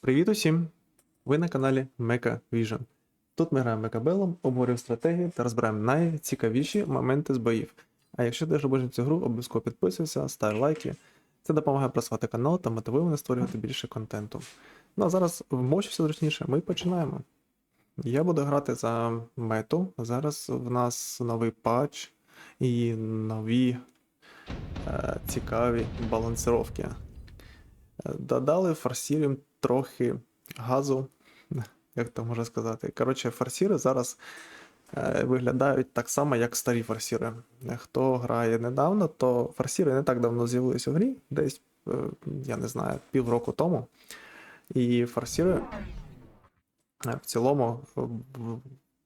Привіт усім! Ви на каналі Mecha Vision. Тут ми граємо Мекабелом, обговорюємо стратегії та розбираємо найцікавіші моменти з боїв. А якщо ти обожнюєш цю гру, обов'язково підписуйся, став лайки. Це допомагає просувати канал та мотивує мене створювати більше контенту. Ну а зараз вмочився зручніше, ми починаємо. Я буду грати за мету. Зараз в нас новий патч і нові цікаві балансировки. Е, Додали форсірам трохи газу, як то можна сказати. Коротше, форсіри зараз е, виглядають так само, як старі форсіри. Хто грає недавно, то форсіри не так давно з'явилися в грі, десь, е, я не знаю, півроку тому. І форсіри е, в цілому е,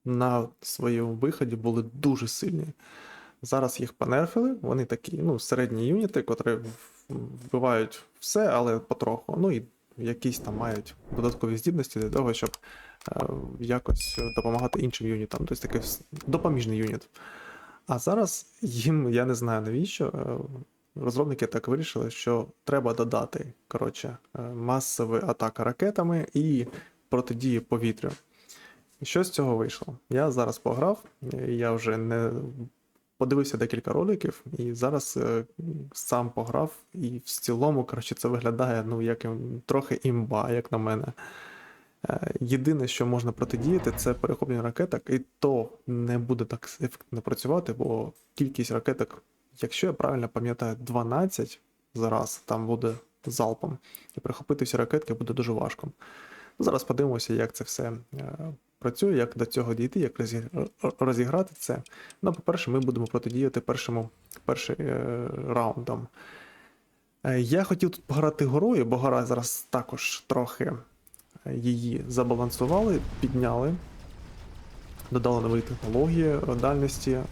на своєму виході були дуже сильні. Зараз їх понерфили, вони такі, ну, середні юніти, котрі вбивають все, але потроху. Ну і якісь там мають додаткові здібності для того, щоб е, якось допомагати іншим юнітам. Тобто такий допоміжний юніт. А зараз їм, я не знаю навіщо, е, розробники так вирішили, що треба додати коротше, е, масові атака ракетами і протидії повітрю. Що з цього вийшло? Я зараз пограв, я вже не подивився декілька роликів, і зараз е, сам пограв, і в цілому, коротше, це виглядає ну, як трохи імба, як на мене. Е, Єдине, що можна протидіяти, це перехоплення ракеток, і то не буде так ефективно працювати, бо кількість ракеток, якщо я правильно пам'ятаю, 12 за раз там буде залпом, і перехопити всі ракетки буде дуже важко. Зараз подивимося, як це все е, працює, як до цього дійти, як розі- розіграти це. Ну, по-перше, ми будемо протидіяти першому першим е, раундом. Е, Я хотів тут пограти горою, бо гора зараз також трохи е, її забалансували, підняли, додали нові технології е, дальності, е,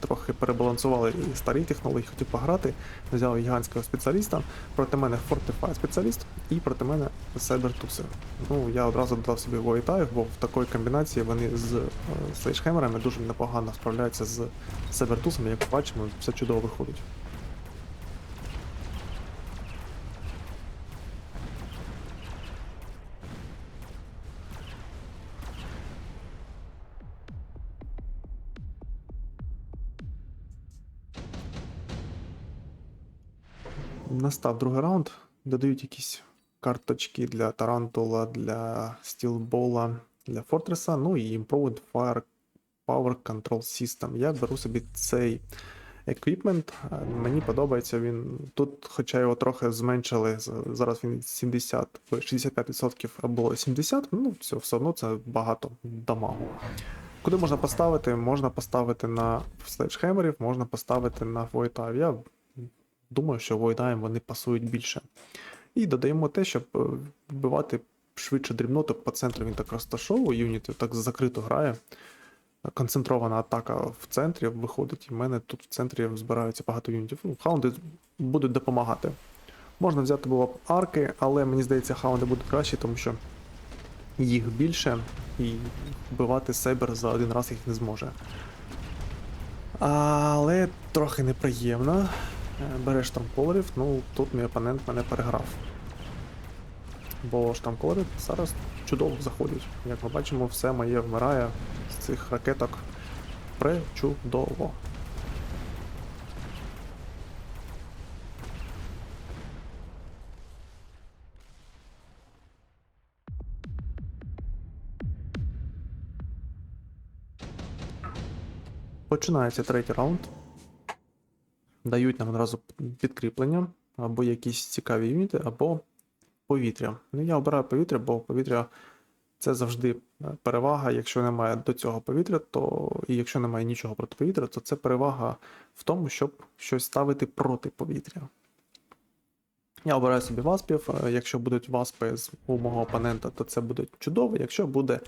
трохи перебалансували і старі технології. Хотів пограти, взяв гігантського спеціаліста. Проти мене Fortify спеціаліст і проти мене Сайбертусер. Ну, я одразу додав собі Воїтаїв, бо в такої комбінації вони з слейшхемерами дуже непогано справляються з Сайбертусами, як бачимо, все чудово виходить. Настав другий раунд. Додають якісь карточки для Тарантула, для Стілбола, для Фортреса, ну і Improved Fire Power Control System. Я беру собі цей еквіпмент. Мені подобається він. Тут, хоча його трохи зменшили, зараз він 70, ой, 65% або 70%, ну все, все одно це багато дамагу. Куди можна поставити? Можна поставити на следжхемерів, можна поставити на Войтав. Я думаю, що Войтаєм вони пасують більше. І додаємо те, щоб е, вбивати швидше дрібноток по центру. Він так розташовує юнітів, так закрито грає. Концентрована атака в центрі виходить, і в мене тут в центрі збираються багато юнітів. Ну, хаунди будуть допомагати. Можна взяти було б арки, але мені здається, хаунди будуть кращі, тому що їх більше, і вбивати Сейбер за один раз їх не зможе. Але трохи неприємно. Е, Береш штамполерів, ну тут мій опонент мене переграв. Бо штамполери зараз чудово заходять. Як ми бачимо, все моє вмирає з цих ракеток пречудово. Починається третій раунд. Дають нам одразу підкріплення, або якісь цікаві юніти, або повітря. Ну, я обираю повітря, бо повітря це завжди е, перевага. Якщо немає до цього повітря, то і якщо немає нічого проти повітря, то це перевага в тому, щоб щось ставити проти повітря. Я обираю собі васпів. е, Якщо будуть васпи з у мого опонента, то це буде чудово. Якщо буде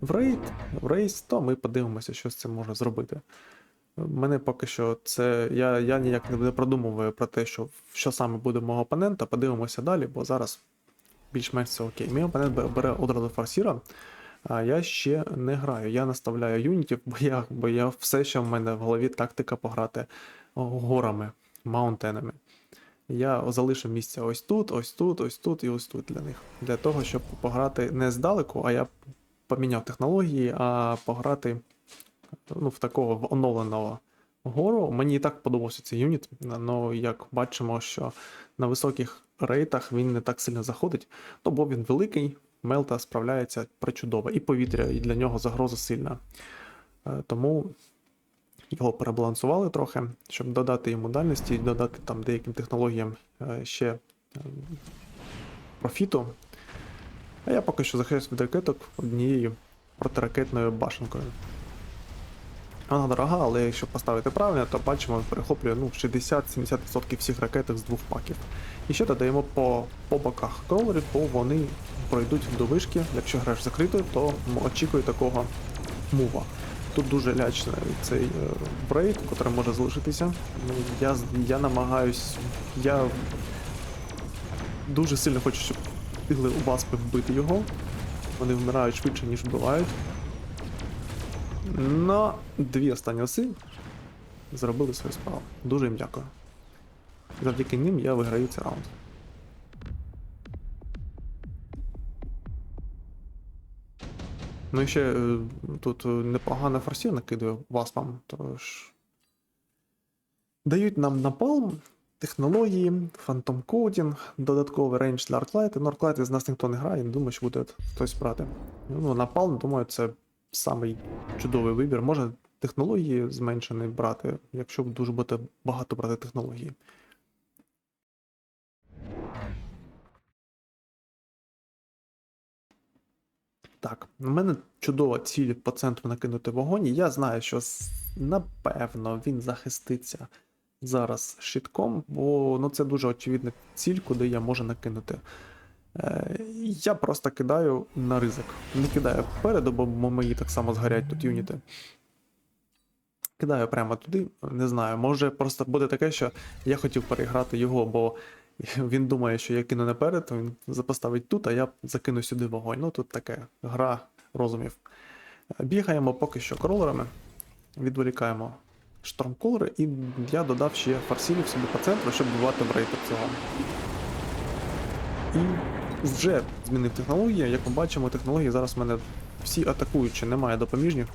в рейд, в рейс, то ми подивимося, що з цим можна зробити. Мене поки що це. Я, я ніяк не продумуваю про те, що, що саме буде мого опонента. Подивимося далі, бо зараз більш-менш все окей. Мій опонент бере одразу форсіра, а я ще не граю. Я наставляю юнітів, бо я, бо я все ще в мене в голові тактика пограти горами, маунтенами. Я залишив місця ось тут, ось тут, ось тут і ось тут для них. Для того, щоб пограти не здалеку, а я поміняв технології, а пограти ну, в такого оновленого гору. Мені і так подобався цей юніт, але як бачимо, що на високих рейтах він не так сильно заходить, ну бо він великий, Мелта справляється причудово, і повітря, і для нього загроза сильна. Е, Тому його перебалансували трохи, щоб додати йому дальності, додати там деяким технологіям е, ще е, профіту. А я поки що від ракеток однією протиракетною башенкою. Вона дорога, але якщо поставити правильно, то бачимо, перехоплює ну, 60-70% всіх ракеток з двох паків. І ще додаємо по, по боках кролерів, бо вони пройдуть до вишки. Якщо граєш закритою, то очікуй такого мува. Тут дуже лячний цей е, брейд, який може залишитися. Ну, я, я намагаюсь. Я дуже сильно хочу, щоб встигли у Васпи вбити його. Вони вмирають швидше, ніж вбивають. Но дві останні оси зробили свою справу. Дуже їм дякую. Завдяки ним я виграю цей раунд. Ну і ще е, тут е, непогано форсів накидує васпам, тож. Дають нам напалм, технології, фантом кодінг, додатковий рейндж для арклайти. Ну, арклайти з нас ніхто не грає, не думаю, що буде хтось брати. Ну, напалм, думаю, це самий чудовий вибір. Може технології зменшені брати, якщо дуже буде багато брати технології. Так, у мене чудова ціль по центру накинути вогонь. Я знаю, що напевно він захиститься зараз щитком, бо ну, це дуже очевидна ціль, куди я можу накинути. Е, я просто кидаю на ризик. Не кидаю попереду, бо мої так само згорять тут юніти. Кидаю прямо туди, не знаю. Може просто буде таке, що я хотів переграти його, бо він думає, що я кину наперед, він запоставить тут, а я закину сюди вогонь. Ну тут таке гра розумів. Бігаємо поки що кролерами, відволікаємо штормколери, і я додав ще фарсілів собі по центру, щоб вбивати брейта цього. І вже змінив технології. Як ми бачимо, технології зараз в мене всі атакуючі, немає допоміжних.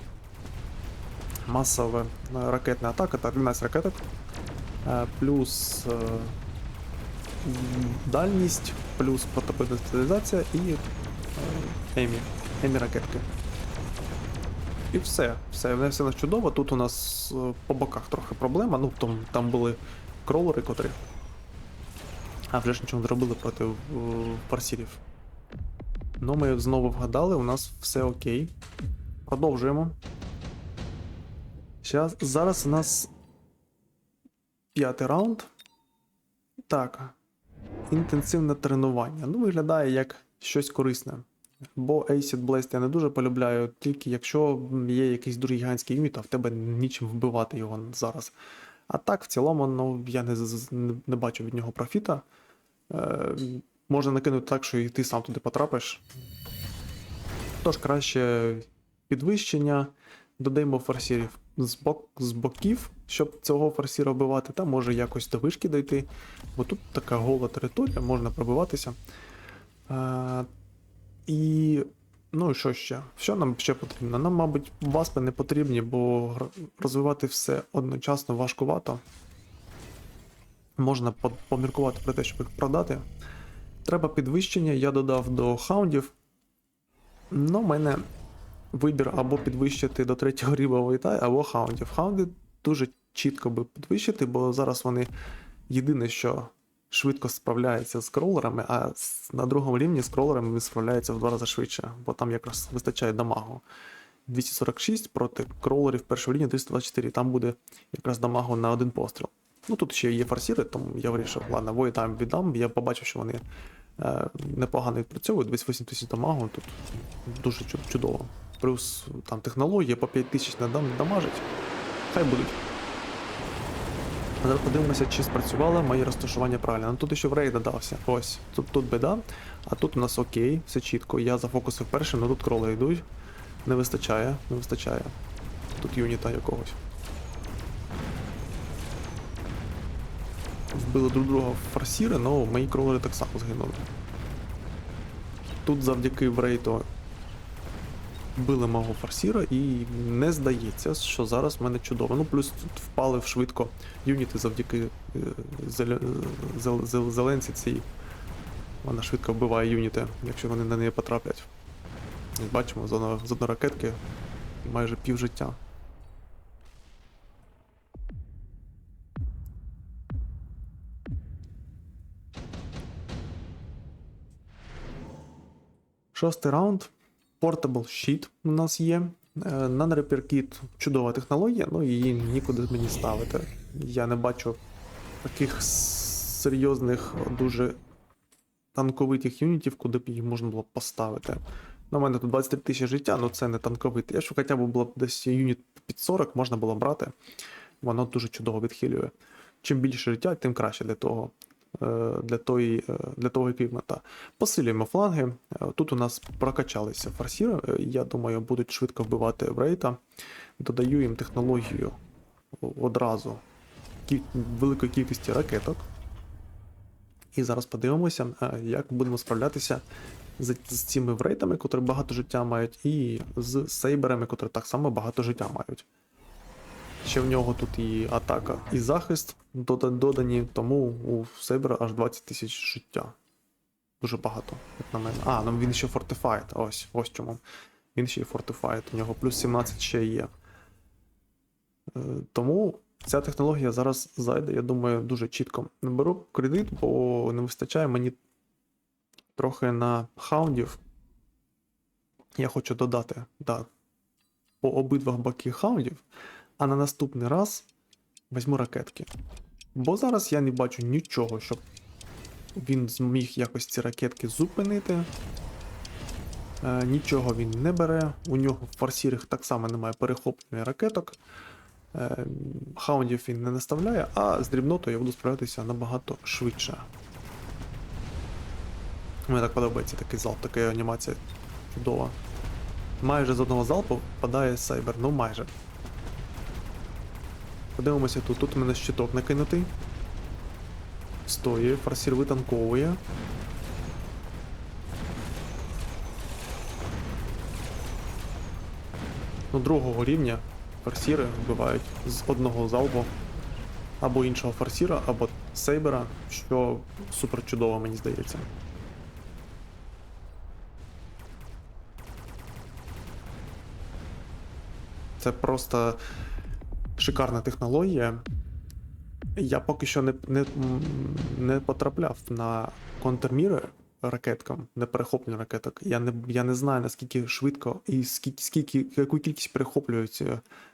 Масова е, ракетна атака та 13 ракеток. Е, Плюс е, дальність, плюс протипедесталізація і е, Емі. Емі ракетки. І все. Все, все нас чудово. Тут у нас по боках трохи проблема. Ну, там, там були кролери, котрі. А вже ж нічого не зробили проти е, парсірів. Ну, ми знову вгадали, у нас все окей. Продовжуємо. Щас, зараз у нас п'ятий раунд. Так. Інтенсивне тренування. Ну, виглядає як щось корисне. Бо Acid Blast я не дуже полюбляю, тільки якщо є якийсь дуже гігантський юніт, а в тебе нічим вбивати його зараз. А так, в цілому, ну, я не, не, не бачу від нього профіта. Е, можна накинути так, що і ти сам туди потрапиш. Тож краще підвищення, додаємо форсірів з, бок, з боків, щоб цього форсіра вбивати, та може якось до вишки дойти, бо тут така гола територія, можна пробиватися. Е, і ну і що ще? Що нам ще потрібно? Нам, мабуть, васпи не потрібні, бо розвивати все одночасно важкувато. Можна поміркувати про те, щоб їх продати. Треба підвищення, я додав до хаундів. Ну, в мене вибір або підвищити до третього рівня вайтай, або хаундів. Хаунди дуже чітко би підвищити, бо зараз вони єдине, що швидко справляються з кролерами, а на другому рівні з кролерами він справляється в два рази швидше, бо там якраз вистачає дамагу. 246 проти кролерів першої лінії 324. Там буде якраз дамагу на один постріл. Ну тут ще є форсіри, тому я вирішив, ладно, вої там віддам. Я побачив, що вони е, непогано відпрацьовують, 28 тисяч дамагу, тут дуже чудово. Плюс там технологія по 5 тисяч не дам дамажить. Хай будуть. Зараз подивимося, чи спрацювало моє розташування правильно. Ну тут ще в рейд додався. Ось. Тут, тут біда, а тут у нас окей, все чітко. Я зафокусив першим, але тут кроли йдуть. Не вистачає, не вистачає. Тут юніта якогось. Вбили друг друга форсіри, але мої кролери так само згинули. Тут завдяки Врейту вбили мого форсіра і не здається, що зараз в мене чудово. Ну, плюс тут впали в швидко юніти завдяки е, зел- зел- зеленці цій. Вона швидко вбиває юніти, якщо вони на неї потраплять. Бачимо, з одної ракетки майже пів життя. Шостий раунд. Portable Sheet у нас є. Е, Kit чудова технологія, ну її нікуди мені ставити. Я не бачу таких серйозних, дуже танковитих юнітів, куди б її можна було поставити. На мене тут 23 тисячі життя, ну це не танковитий. Якщо хоча б було десь юніт під 40, можна було брати. Воно дуже чудово відхилює. Чим більше життя, тим краще для того. Е, Для, тої, е, для того еквіпмента. Посилюємо фланги. Е, Тут у нас прокачалися форсіри. Я думаю, будуть швидко вбивати Врейта. Додаю їм технологію одразу великої кількості ракеток. І зараз подивимося, як будемо справлятися з цими врейтами, котрі багато життя мають, і з сейберами, котрі так само багато життя мають. Ще в нього тут і атака, і захист додані, тому у Сейбера аж 20 тисяч життя. Дуже багато, як на мене. А, ну він ще Fortified, ось, ось чому. Він ще й Fortified, у нього плюс 17 ще є. Е, Тому ця технологія зараз зайде, я думаю, дуже чітко. Беру кредит, бо не вистачає мені трохи на хаундів. Я хочу додати да, по обидвах боків хаундів, а на наступний раз візьму ракетки. Бо зараз я не бачу нічого, щоб він зміг якось ці ракетки зупинити. Е, нічого він не бере. У нього в форсірах так само немає перехоплення ракеток. Е, хаундів він не наставляє, а з дрібнотою я буду справлятися набагато швидше. Мені так подобається такий залп, така анімація чудова. Майже з одного залпу впадає сайбер, ну майже. Подивимося тут. Тут у мене щиток накинутий. Стоїть, форсір витанковує. Ну, другого рівня форсіри вбивають з одного залпу або іншого форсіра, або сейбера, що супер чудово, мені здається. Це просто шикарна технологія. Я поки що не, не, не потрапляв на контрміри ракеткам, не перехоплення ракеток. Я не, я не знаю, наскільки швидко і скільки, скільки, яку кількість перехоплюють ці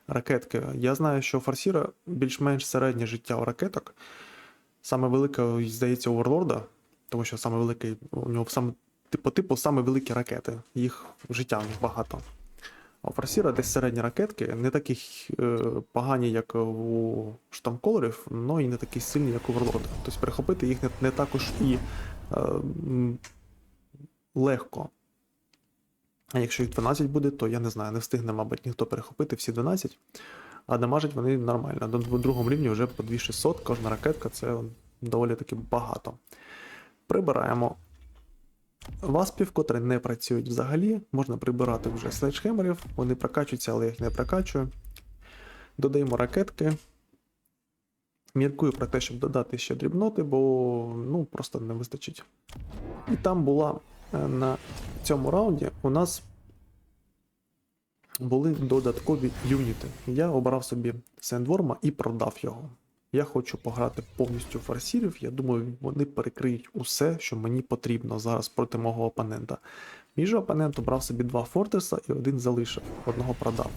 ракетки. Я знаю, що форсіра більш-менш середнє життя у ракеток. Саме велике, здається, у Варлорда, тому що саме великий, у нього саме типу, типу саме великі ракети. Їх життя в них багато. А десь середні ракетки, не такі е, погані, як у штамколерів, але і не такі сильні, як у Варлорда. Тобто перехопити їх не, не також і е, легко. А якщо їх 12 буде, то я не знаю, не встигне, мабуть, ніхто перехопити всі 12. А дамажать вони нормально. На другому рівні вже по 2600, кожна ракетка це доволі таки багато. Прибираємо Васпів, котрі не працюють взагалі, можна прибирати вже следжхемерів, вони прокачуються, але я їх не прокачую. Додаємо ракетки. Міркую про те, щоб додати ще дрібноти, бо ну, просто не вистачить. І там була е, на цьому раунді у нас були додаткові юніти. Я обрав собі Сендворма і продав його. Я хочу пограти повністю форсірів. Я думаю, вони перекриють усе, що мені потрібно зараз проти мого опонента. Мій же опонент обрав собі два Фортеса і один залишив, одного продав.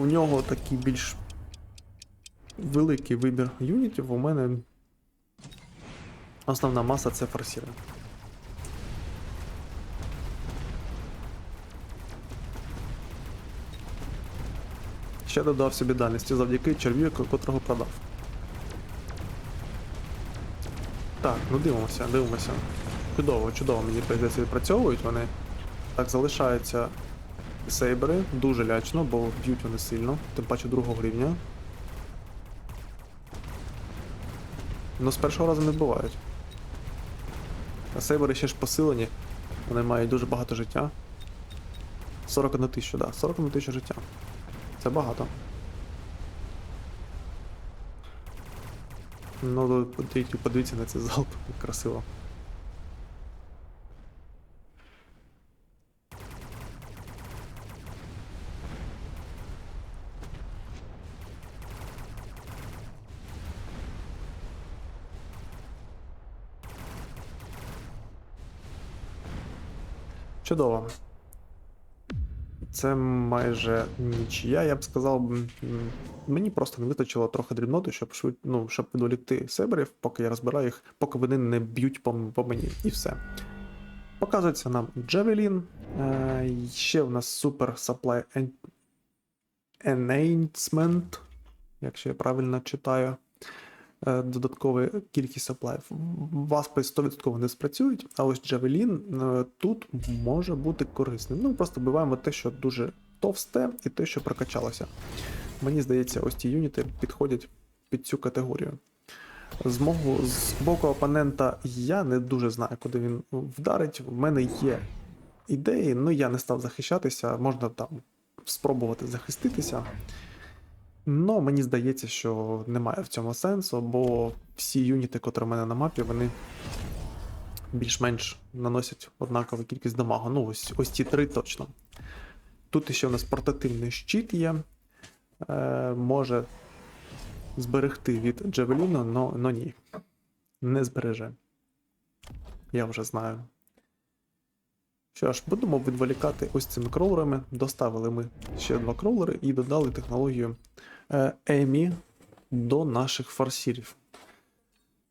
У нього такий більш великий вибір юнітів. У мене основна маса це форсіри. Ще додав собі дальності завдяки червію, котрого продав. Так, ну дивимося, дивимося. Чудово, чудово, мені здається, відпрацьовують вони. Так, залишаються сейбери, дуже лячно, бо б'ють вони сильно, тим паче другого рівня. Ну, з першого разу не вбивають. А сейбери ще ж посилені. Вони мають дуже багато життя. 41 тисячу, так, да, 41 тисячу життя. Це багато. Ну, подивіться на цей залп, красиво. Чудово. Це майже нічия, я б сказав. Мені просто не вистачило трохи дрібноти, щоб ну, щоб відволікти сейберів, поки я розбираю їх, поки вони не б'ють по, по мені. І все. Показується нам Джевелін. Е, ще в нас Super Supply En- Enhancement, якщо я правильно читаю. Е, Додаткова кількість саплаїв. Васпи 100% не спрацюють, а ось Джавелін тут може бути корисним. Ну, просто вбиваємо те, що дуже товсте, і те, що прокачалося. Мені здається, ось ці юніти підходять під цю категорію. З мого з боку опонента я не дуже знаю, куди він вдарить. В мене є ідеї, ну я не став захищатися, можна там спробувати захиститися. Ну, мені здається, що немає в цьому сенсу, бо всі юніти, котрі в мене на мапі, вони більш-менш наносять однакову кількість дамагу. Ну, ось, ось ці три точно. Тут ще у нас портативний щит є. Е, може зберегти від Джавеліну, но, но ні. Не збереже. Я вже знаю. Що ж, будемо відволікати ось цими кроулерами. Доставили ми ще два кроулери і додали технологію Емі до наших форсірів.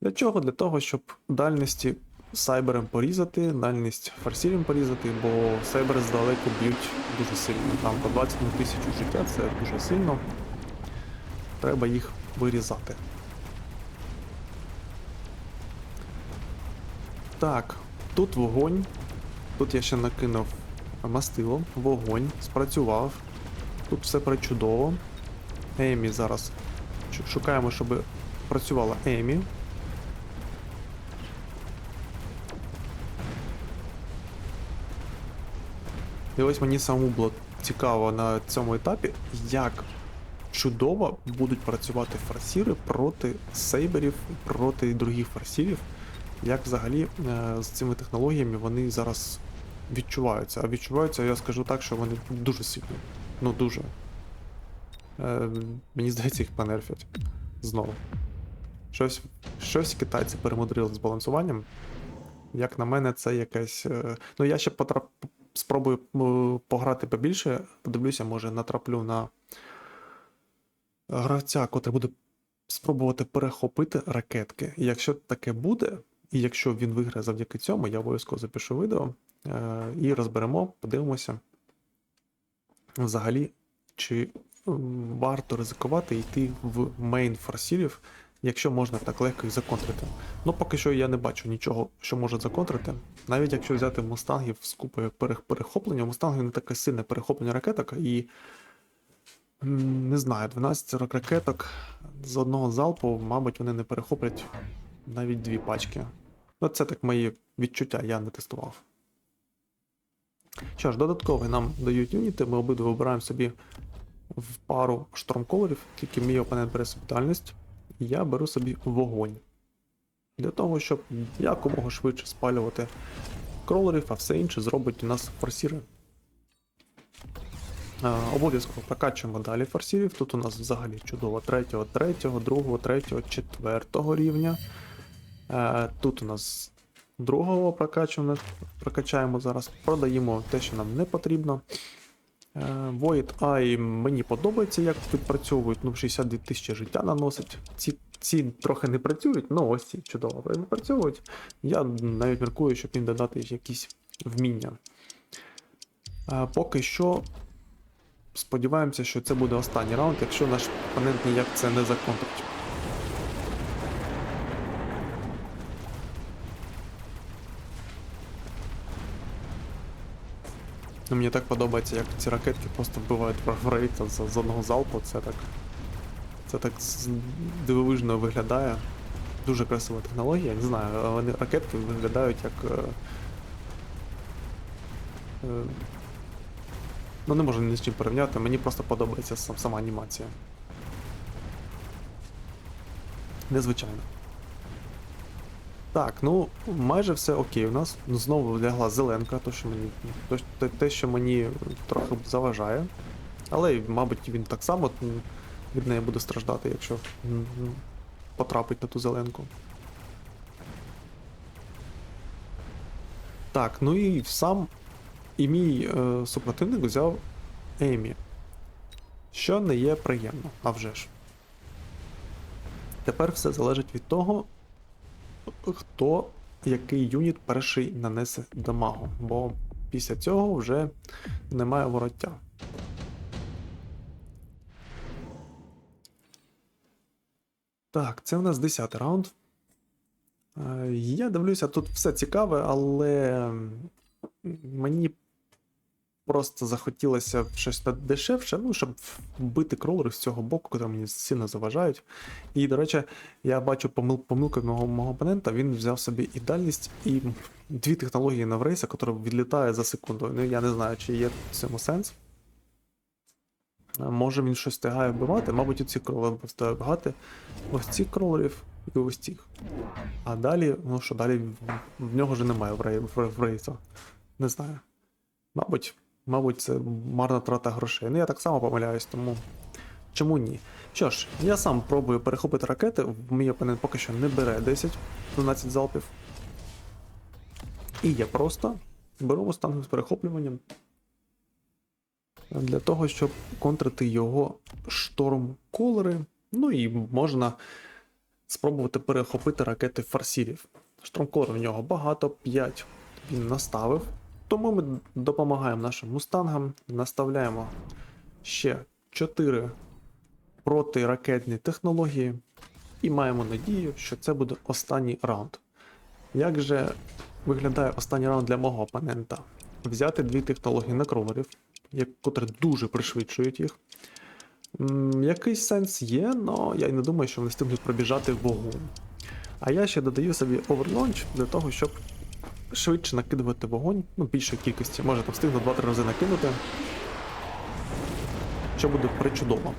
Для чого? Для того, щоб дальності сайбером порізати, дальність форсіром порізати, бо сайбери здалеку б'ють дуже сильно. Там по 20 на тисячу життя це дуже сильно. Треба їх вирізати. Так, тут вогонь. Тут я ще накинув мастило, вогонь, спрацював. Тут все причудово. Емі зараз. Шукаємо, щоб працювала Емі. І ось мені самому було цікаво на цьому етапі, як чудово будуть працювати форсіри проти сейберів, проти других форсірів. Як взагалі е, з цими технологіями вони зараз відчуваються. А відчуваються, я скажу так, що вони дуже сильні. Ну дуже. Е, мені здається, їх понерфять. Знову. Щось, щось китайці перемудрили з балансуванням. Як на мене, це якесь. е, Ну, я ще потрап... спробую пограти побільше. Подивлюся, може, натраплю на гравця, котрий буде спробувати перехопити ракетки. І якщо таке буде, і якщо він виграє завдяки цьому, я обов'язково запишу відео е, і розберемо, подивимося взагалі, чи варто ризикувати йти в мейн форсірів, якщо можна так легко їх законтрити. Ну, поки що я не бачу нічого, що може законтрити. Навіть якщо взяти мустангів з купою перехоплення, у мустангів не таке сильне перехоплення ракеток, і не знаю, 12 ракеток з одного залпу, мабуть, вони не перехоплять навіть дві пачки. Ну, це так мої відчуття, я не тестував. Що ж, додатково нам дають юніти, ми обидва вибираємо собі в пару штурмколерів, тільки мій опонент бере дальність, я беру собі вогонь. Для того, щоб якомога швидше спалювати кролерів, а все інше зробить у нас форсіри. Е, Обов'язково прокачуємо далі форсірів. Тут у нас взагалі чудово 3, 3, 2, 3, 4 рівня. Е, Тут у нас другого прокачуємо, прокачаємо зараз, продаємо те, що нам не потрібно. Е, Void Eye мені подобається, як відпрацьовують. Ну, 62 тисячі життя наносить. Ці, ці трохи не працюють, ну ось ці чудово працюють. Я навіть міркую, щоб їм додати якісь вміння. Е, Поки що сподіваємося, що це буде останній раунд, якщо наш опонент ніяк це не законтрить. Ну, мені так подобається, як ці ракетки просто вбивають фрейта з, одного залпу. Це так. Це так дивовижно виглядає. Дуже красива технологія, не знаю, вони ракетки виглядають як. е, е, Ну, не можу ні з чим порівняти, мені просто подобається сам, сама анімація. Незвичайно. Так, ну майже все окей. У нас знову лягла зеленка, то, що мені, то, те- що мені трохи заважає. Але, мабуть, він так само від неї буде страждати, якщо потрапить на ту зеленку. Так, ну і сам і мій е, супротивник взяв Емі. Що не є приємно, а вже ж. Тепер все залежить від того, хто який юніт перший нанесе дамагу, бо після цього вже немає вороття. Так, це в нас 10 раунд. Е, Я дивлюся, тут все цікаве, але мені просто захотілося щось дешевше, ну, щоб вбити кролери з цього боку, які мені сильно заважають. І, до речі, я бачу помил, помилку мого, мого опонента, він взяв собі і дальність, і дві технології Наврейса, які відлітає за секунду. Ну, я не знаю, чи є в цьому сенс. Може він щось встигає вбивати, мабуть, оці кролери встигає вбивати. Ось цих кролерів і ось цих. А далі, ну що далі, в, нього вже немає в, рей. Не знаю. Мабуть, мабуть, це марна трата грошей. Ну я так само помиляюсь, тому чому ні? Що ж, я сам пробую перехопити ракети, мій опонент поки що не бере 10-12 залпів. І я просто беру мустанг з перехоплюванням для того, щоб контрити його шторм колери. Ну і можна спробувати перехопити ракети фарсірів. Штурмколер в нього багато, 5 він наставив. Тому ми допомагаємо нашим мустангам, наставляємо ще 4 протиракетні технології і маємо надію, що це буде останній раунд. Як же виглядає останній раунд для мого опонента? Взяти дві технології на кролерів, котрі дуже пришвидшують їх. Якийсь сенс є, але я не думаю, що вони встигнуть пробіжати вогонь. А я ще додаю собі оверлонч для того, щоб швидше накидувати вогонь, ну, більшої кількості, може там встигну 2-3 рази накинути. Що буде причудово.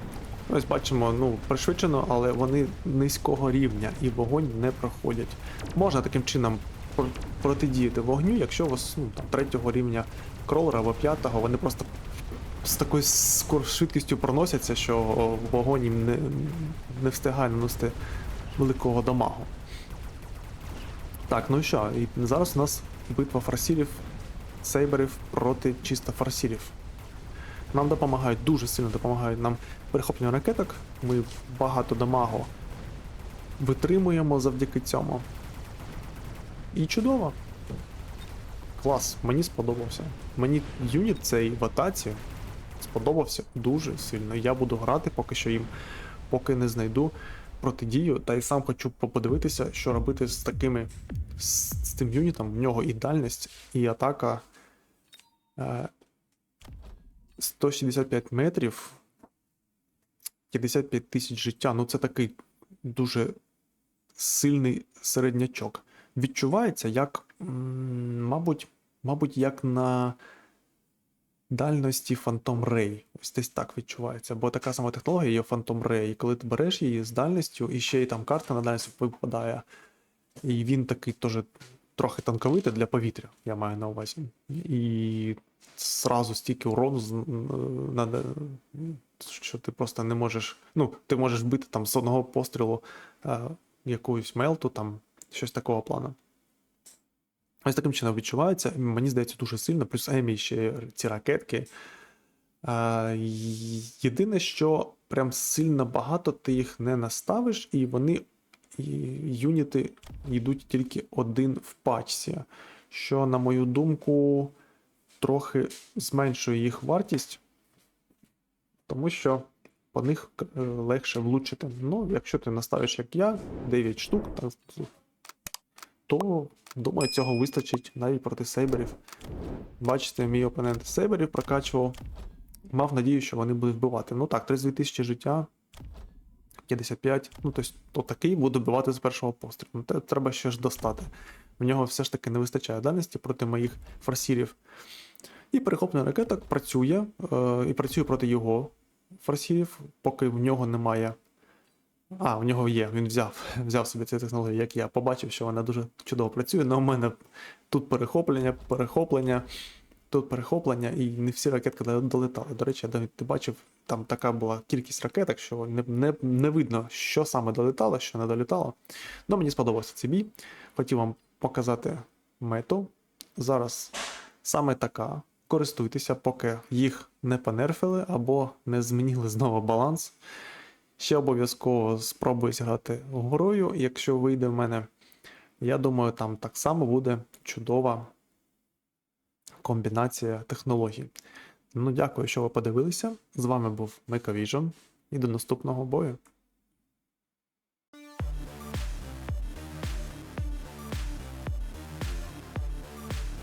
Ось бачимо, ну, пришвидшено, але вони низького рівня і вогонь не проходять. Можна таким чином протидіяти вогню, якщо у вас ну, там, третього рівня кролера або п'ятого, вони просто з такою швидкістю проносяться, що вогонь їм не, не встигає наносити великого дамагу. Так, ну і що? І зараз у нас битва фарсірів, сейберів проти чисто фарсірів. Нам допомагають, дуже сильно допомагають нам перехоплення ракеток. Ми багато дамагу витримуємо завдяки цьому. І чудово. Клас, мені сподобався. Мені юніт цей в атаці сподобався дуже сильно. Я буду грати, поки що їм, поки не знайду протидію, та й сам хочу подивитися, що робити з такими з, з тим юнітом. В нього і дальність, і атака е, 165 метрів, 55 тисяч життя. Ну це такий дуже сильний середнячок. Відчувається як, мабуть, мабуть, як на дальності Phantom Ray. Ось десь так відчувається. Бо така сама технологія є Phantom Ray. І коли ти береш її з дальністю, і ще й там карта на дальність випадає. І він такий теж трохи танковитий для повітря, я маю на увазі. І зразу стільки урону з- н- нада- що ти просто не можеш. Ну, ти можеш бити там з одного пострілу е, якусь мелту, там щось такого плану. Ось таким чином відчувається. Мені здається, дуже сильно, плюс Емі ще ці ракетки. Е, єдине, що прям сильно багато ти їх не наставиш, і вони юніти йдуть тільки один в пачці. Що, на мою думку, трохи зменшує їх вартість, тому що по них е, легше влучити. Ну, якщо ти наставиш, як я, 9 штук, то думаю, цього вистачить навіть проти сейберів. Бачите, мій опонент сейберів прокачував. Мав надію, що вони будуть вбивати. Ну так, 32 тисячі життя. 55. Ну, тобто, такий буде добивати з першого пострілу. Ну, те треба ще ж достати. В нього все ж таки не вистачає дальності проти моїх форсірів. І перехоплена ракета працює е, і працює проти його форсірів, поки в нього немає. А, в нього є, він взяв, взяв собі цю технологію, як я побачив, що вона дуже чудово працює. але у мене тут перехоплення, перехоплення, тут перехоплення, і не всі ракетки до- долетали. До речі, я не бачив, там така була кількість ракеток, що не, не, не видно, що саме долетало, що не долітало. Ну, мені сподобався цей бій. Хотів вам показати мету. Зараз саме така. Користуйтеся, поки їх не понерфили або не змінили знову баланс. Ще обов'язково спробую зіграти горою, якщо вийде в мене. Я думаю, там так само буде чудова комбінація технологій. Ну, дякую, що ви подивилися. З вами був Мика Vision і до наступного бою.